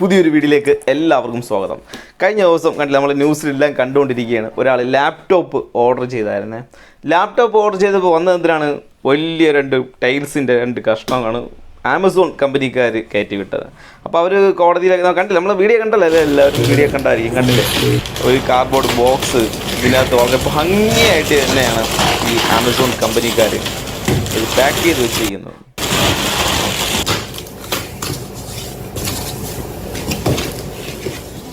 പുതിയൊരു വീഡിയോയിലേക്ക് എല്ലാവർക്കും സ്വാഗതം. കഴിഞ്ഞ ദിവസം കണ്ടില്ല നമ്മൾ ന്യൂസിലെല്ലാം കണ്ടുകൊണ്ടിരിക്കുകയാണ്. ഒരാൾ ലാപ്ടോപ്പ് ഓർഡർ ചെയ്തായിരുന്നേ. ലാപ്ടോപ്പ് ഓർഡർ ചെയ്തപ്പോൾ വന്നത് എന്തിനാണ് വലിയ രണ്ട് ടൈൽസിന്റെ രണ്ട് കഷ്ണമാണ് ആമസോൺ കമ്പനിക്കാർ കയറ്റി വിട്ടത് അപ്പോൾ അവർ കോടതിയിൽ കണ്ടില്ല നമ്മൾ വീഡിയോ കണ്ടല്ലേ എല്ലാവരും വീഡിയോ കണ്ടായിരിക്കും കണ്ടില്ലേ? ഒരു കാർഡ്ബോർഡ് ബോക്സ് ഇതിനകത്ത് വളരെ ഭംഗിയായിട്ട് തന്നെയാണ് ഈ ആമസോൺ കമ്പനിക്കാർ ഇത് പാക്ക് ചെയ്ത് വെച്ചിരിക്കുന്നത്.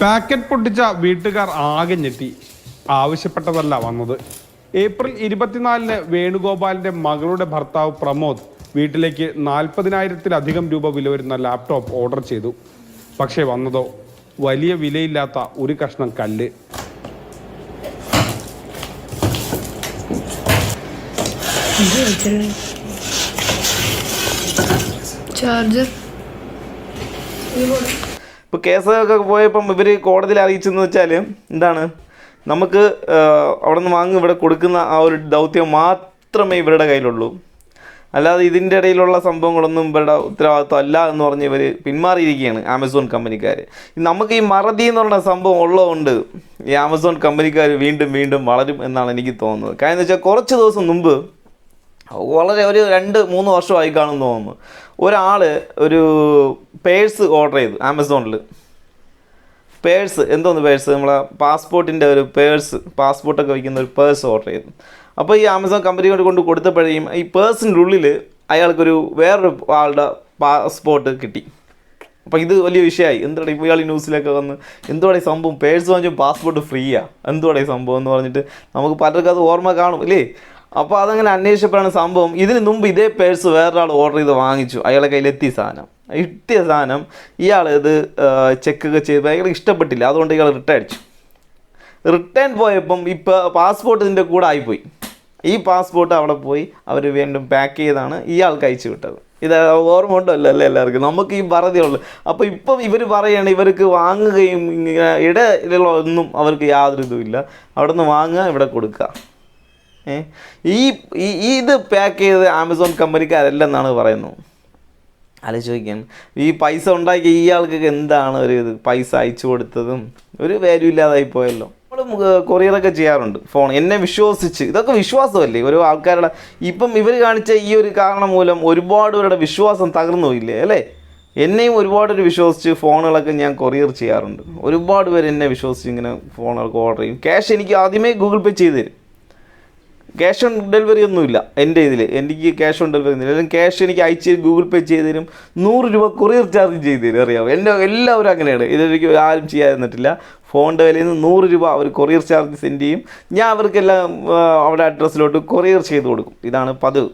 പാക്കറ്റ് പൊട്ടിച്ച വീട്ടുകാർ ആകെ ഞെട്ടി. ആവശ്യപ്പെട്ടതല്ല വന്നത്. ഏപ്രിൽ ഇരുപത്തിനാലിന് വേണുഗോപാലിന്റെ മകളുടെ ഭർത്താവ് പ്രമോദ് വീട്ടിലേക്ക് നാൽപ്പതിനായിരത്തിലധികം രൂപ വില വരുന്ന ലാപ്ടോപ്പ് ഓർഡർ ചെയ്തു. പക്ഷേ വന്നതോ? വലിയ വിലയില്ലാത്ത ഒരു കഷ്ണം കല്ല്. ചാർജർ ഇപ്പോൾ കേസൊക്കെ പോയപ്പം ഇവർ കോടതിയിൽ അറിയിച്ചെന്ന് വെച്ചാൽ എന്താണ്? നമുക്ക് അവിടെ നിന്ന് വാങ്ങി ഇവിടെ കൊടുക്കുന്ന ആ ഒരു ദൗത്യം മാത്രമേ ഇവരുടെ കയ്യിലുള്ളൂ. അല്ലാതെ ഇതിന്റെ ഇടയിലുള്ള സംഭവങ്ങളൊന്നും ഇവരുടെ ഉത്തരവാദിത്വം അല്ല എന്ന് പറഞ്ഞ് ഇവർ പിന്മാറിയിരിക്കുകയാണ് ആമസോൺ കമ്പനിക്കാർ നമുക്ക് ഈ മറതി എന്ന് പറഞ്ഞ സംഭവം ഉള്ളതുകൊണ്ട് ഈ ആമസോൺ കമ്പനിക്കാർ വീണ്ടും വീണ്ടും വളരും എന്നാണ് എനിക്ക് തോന്നുന്നത്. കാരണം എന്ന് വെച്ചാൽ കുറച്ച് ദിവസം മുമ്പ് വളരെ ഒരു രണ്ട് മൂന്ന് വർഷമായി കാണുമെന്ന് തോന്നുന്നു. ഒരാൾ ഒരു പേഴ്സ് ഓർഡർ ചെയ്തു ആമസോണിൽ പേഴ്സ് എന്തോന്ന് പേഴ്സ്? നമ്മളെ പാസ്പോർട്ടിന്റെ ഒരു പേഴ്സ് പാസ്പോർട്ടൊക്കെ വയ്ക്കുന്ന ഒരു പേഴ്സ് ഓർഡർ ചെയ്തു. അപ്പോൾ ഈ ആമസോൺ കമ്പനി കൊണ്ട് കൊടുത്തപ്പോഴേയും ഈ പേഴ്സിന്റെ ഉള്ളിൽ അയാൾക്കൊരു വേറൊരു ആളുടെ പാസ്പോർട്ട് കിട്ടി. അപ്പോൾ ഇത് വലിയ വിഷയമായി. ഇപ്പോൾ ഇയാൾ ന്യൂസിലൊക്കെ വന്ന് എന്തുവാടെ സംഭവം? പേഴ്സ് വാങ്ങിച്ചു പാസ്പോർട്ട് ഫ്രീയാണ് എന്തുവാടെ സംഭവം എന്ന് പറഞ്ഞിട്ട് നമുക്ക് പലർക്കും അത് ഓർമ്മ കാണും ഇല്ലേ? അപ്പോൾ അതങ്ങനെ അന്വേഷിച്ചപ്പോഴാണ് സംഭവം. ഇതിന് മുമ്പ് ഇതേ പേഴ്സ് വേറൊരാൾ ഓർഡർ ചെയ്ത് വാങ്ങിച്ചു. അയാളെ കയ്യിലെത്തിയ സാധനം. എത്തിയ സാധനം ഇയാൾ ഇത് ചെക്കൊക്കെ ചെയ്ത് അയാൾക്ക് ഇഷ്ടപ്പെട്ടില്ല. അതുകൊണ്ട് ഇയാൾ റിട്ടേൺ അടിച്ചു. റിട്ടേൺ പോയപ്പം ഇപ്പോൾ പാസ്പോർട്ട് ഇതിന്റെ കൂടെ ആയിപ്പോയി. ഈ പാസ്പോർട്ട് അവിടെ പോയി അവർ വീണ്ടും പാക്ക് ചെയ്താണ് ഇയാൾക്ക് അയച്ചു വിട്ടത്. ഇത് ഓർമ്മ ഉണ്ടല്ലോ അല്ലേ എല്ലാവർക്കും? നമുക്ക് ഈ പറതിയുള്ളൂ അപ്പോൾ ഇപ്പം ഇവർ പറയുകയാണ് ഇവർക്ക് വാങ്ങുകയും ഇങ്ങനെ ഇടയിലുള്ള ഒന്നും അവർക്ക് യാതൊരു ഇതുമില്ല. അവിടെ നിന്ന് വാങ്ങുക ഇവിടെ കൊടുക്കുക. ഈ ഈ- ഇത് പാക്ക് ചെയ്ത് ആമസോൺ കമ്പനിക്കാരല്ലെന്നാണ് പറയുന്നത്. ആലോചിക്കാൻ ഈ പൈസ ഉണ്ടാക്കിയ ഇയാൾക്കൊക്കെ എന്താണ് ഒരു ഇത്? പൈസ അയച്ചു കൊടുത്തതും ഒരു വാല്യൂ ഇല്ലാതായി പോയല്ലോ. നമ്മൾ കൊറിയറൊക്കെ ചെയ്യാറുണ്ട്. ഫോൺ എന്നെ വിശ്വസിച്ച്. ഇതൊക്കെ വിശ്വാസമല്ലേ? ഓരോ ആൾക്കാരുടെ ഇപ്പം ഇവർ കാണിച്ച ഈ ഒരു കാരണം മൂലം ഒരുപാട് പേരുടെ വിശ്വാസം തകർന്നു പോയില്ലേ അല്ലേ? എന്നെയും ഒരുപാട് പേര് വിശ്വസിച്ച് ഫോണുകളൊക്കെ ഞാൻ കൊറിയർ ചെയ്യാറുണ്ട്. ഒരുപാട് പേര് എന്നെ വിശ്വസിച്ച് ഇങ്ങനെ ഫോണുകളൊക്കെ ഓർഡർ ചെയ്യും. ക്യാഷ് എനിക്ക് ആദ്യമേ ഗൂഗിൾ പേ ചെയ്ത് തരും. ക്യാഷ് ഓൺ ഡെലിവറി ഒന്നുമില്ല എന്റെ ഇതിൽ എനിക്ക് ക്യാഷ് ഓൺ ഡെലിവറി ഒന്നുമില്ല. അല്ലെങ്കിൽ ക്യാഷ് എനിക്ക് അയച്ച് ഗൂഗിൾ പേ ചെയ്ത് തരും നൂറ് രൂപ കൊറിയർ ചാർജ് ചെയ്ത് തരും. അറിയാമോ എന്റെ എല്ലാവരും അങ്ങനെയാണ്. ഇതെനിക്ക് ആരും ചെയ്യാതിരുന്നിട്ടില്ല ഫോണിന്റെ വിലയിൽ നിന്ന് നൂറ് രൂപ അവർ കൊറിയർ ചാർജ് സെൻഡ് ചെയ്യും. ഞാൻ അവർക്കെല്ലാം അവിടെ അഡ്രസ്സിലോട്ട് കൊറിയർ ചെയ്ത് കൊടുക്കും. ഇതാണ് പതിവ്.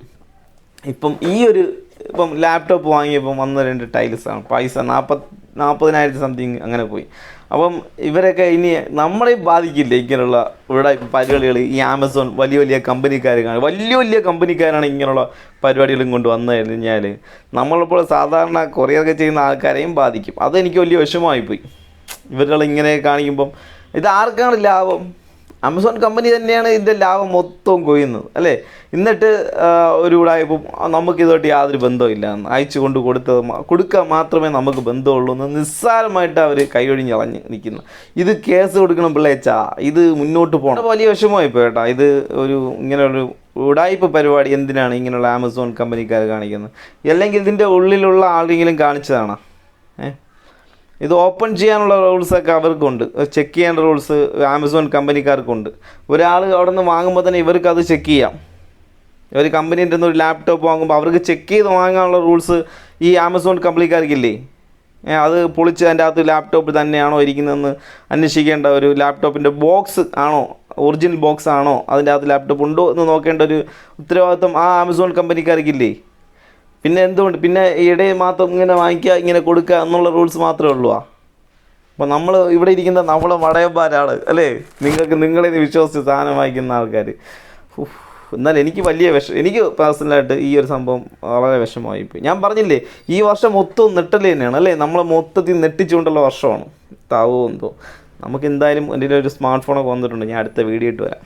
ഇപ്പം ഈ ഒരു ഇപ്പം ലാപ്ടോപ്പ് വാങ്ങിയപ്പം വന്ന രണ്ട് ടൈൽസാണ് പൈസ നാൽപ്പത് നാൽപ്പതിനായിരത്തി സംതിങ് അങ്ങനെ പോയി. അപ്പം ഇവരൊക്കെ ഇനി നമ്മളെ ബാധിക്കില്ല ഇങ്ങനെയുള്ള ഇവിടെ പരിപാടികൾ ഈ ആമസോൺ വലിയ വലിയ കമ്പനിക്കാർ കാണും. വലിയ വലിയ കമ്പനിക്കാരാണ് ഇങ്ങനെയുള്ള പരിപാടികളും കൊണ്ട് വന്നു കഴിഞ്ഞാൽ നമ്മളിപ്പോൾ സാധാരണ കൊറിയറൊക്കെ ചെയ്യുന്ന ആൾക്കാരെയും ബാധിക്കും. അതെനിക്ക് വലിയ വിഷമമായിപ്പോയി ഇവരുകൾ ഇങ്ങനെ കാണിക്കുമ്പം ഇത് ആർക്കാണ് ലാഭം? ആമസോൺ കമ്പനി തന്നെയാണ് ഇതിന്റെ ലാഭം മൊത്തവും കൊയ്യുന്നത് അല്ലേ? എന്നിട്ട് ഒരു ഉടായപ്പം നമുക്കിതുമായിട്ട് യാതൊരു ബന്ധമില്ല അയച്ചു കൊണ്ട് കൊടുത്തത് കൊടുക്കുക മാത്രമേ നമുക്ക് ബന്ധമുള്ളൂ എന്ന് നിസ്സാരമായിട്ട് അവർ കൈയൊഴിഞ്ഞ് കളഞ്ഞ് നിൽക്കുന്നു. ഇത് കേസ് കൊടുക്കണം പിള്ളേച്ചാ ഇത് മുന്നോട്ട് പോകണം വലിയ വിഷമമായി പോയി കേട്ടോ. ഇത് ഒരു ഇങ്ങനെ ഒരു ഉടായ്പ പരിപാടി എന്തിനാണ് ഇങ്ങനെയുള്ള ആമസോൺ കമ്പനിക്കാർ കാണിക്കുന്നത്? അല്ലെങ്കിൽ ഇതിന്റെ ഉള്ളിലുള്ള ആരെങ്കിലും കാണിച്ചതാണോ? ഏഹ് ഇത് ഓപ്പൺ ചെയ്യാനുള്ള റൂൾസൊക്കെ അവർക്കുണ്ട്. ചെക്ക് ചെയ്യേണ്ട റൂൾസ് ആമസോൺ കമ്പനിക്കാർക്കുണ്ട് ഒരാൾ അവിടെ നിന്ന് വാങ്ങുമ്പോൾ തന്നെ ഇവർക്ക് അത് ചെക്ക് ചെയ്യാം. ഒരു കമ്പനീന്റെ ഒരു ലാപ്ടോപ്പ് വാങ്ങുമ്പോൾ അവർക്ക് ചെക്ക് ചെയ്ത് വാങ്ങാനുള്ള റൂൾസ് ഈ ആമസോൺ കമ്പനിക്കാർക്കില്ലേ അത് പൊളിച്ച് അതിന്റെ അകത്ത് ലാപ്ടോപ്പ് തന്നെയാണോ ഇരിക്കുന്നതെന്ന് അന്വേഷിക്കേണ്ട ഒരു ലാപ്ടോപ്പിന്റെ ബോക്സ് ആണോ? ഒറിജിനൽ ബോക്സ് ആണോ അതിന്റെ അകത്ത് ലാപ്ടോപ്പ് ഉണ്ടോ എന്ന് നോക്കേണ്ട ഒരു ഉത്തരവാദിത്വം ആ ആമസോൺ കമ്പനിക്കാർക്കില്ലേ പിന്നെ എന്തുകൊണ്ട്? പിന്നെ ഇടയിൽ മാത്രം ഇങ്ങനെ വാങ്ങിക്കുക ഇങ്ങനെ കൊടുക്കുക എന്നുള്ള റൂൾസ് മാത്രമേ ഉള്ളൂ അപ്പോൾ നമ്മൾ ഇവിടെ ഇരിക്കുന്ന നമ്മളെ വടയന്മാരാണ് അല്ലേ? നിങ്ങൾക്ക് നിങ്ങളെ വിശ്വസിച്ച് സാധനം വാങ്ങിക്കുന്ന ആൾക്കാർ. എന്നാൽ എനിക്ക് വലിയ വിഷം എനിക്ക് പേഴ്സണലായിട്ട് ഈ ഒരു സംഭവം വളരെ വിഷമമായിപ്പോയി ഞാൻ പറഞ്ഞില്ലേ ഈ വർഷം മൊത്തം നെട്ടൽ തന്നെയാണ് അല്ലേ? നമ്മൾ മൊത്തത്തിൽ നെട്ടിച്ചുകൊണ്ടുള്ള വർഷമാണ്. താവോ എന്തോ. നമുക്ക് എന്തായാലും എന്റെ ഒരു സ്മാർട്ട് ഫോണൊക്കെ വന്നിട്ടുണ്ട്. ഞാൻ അടുത്ത വീഡിയോ ഇട്ട് വരാം.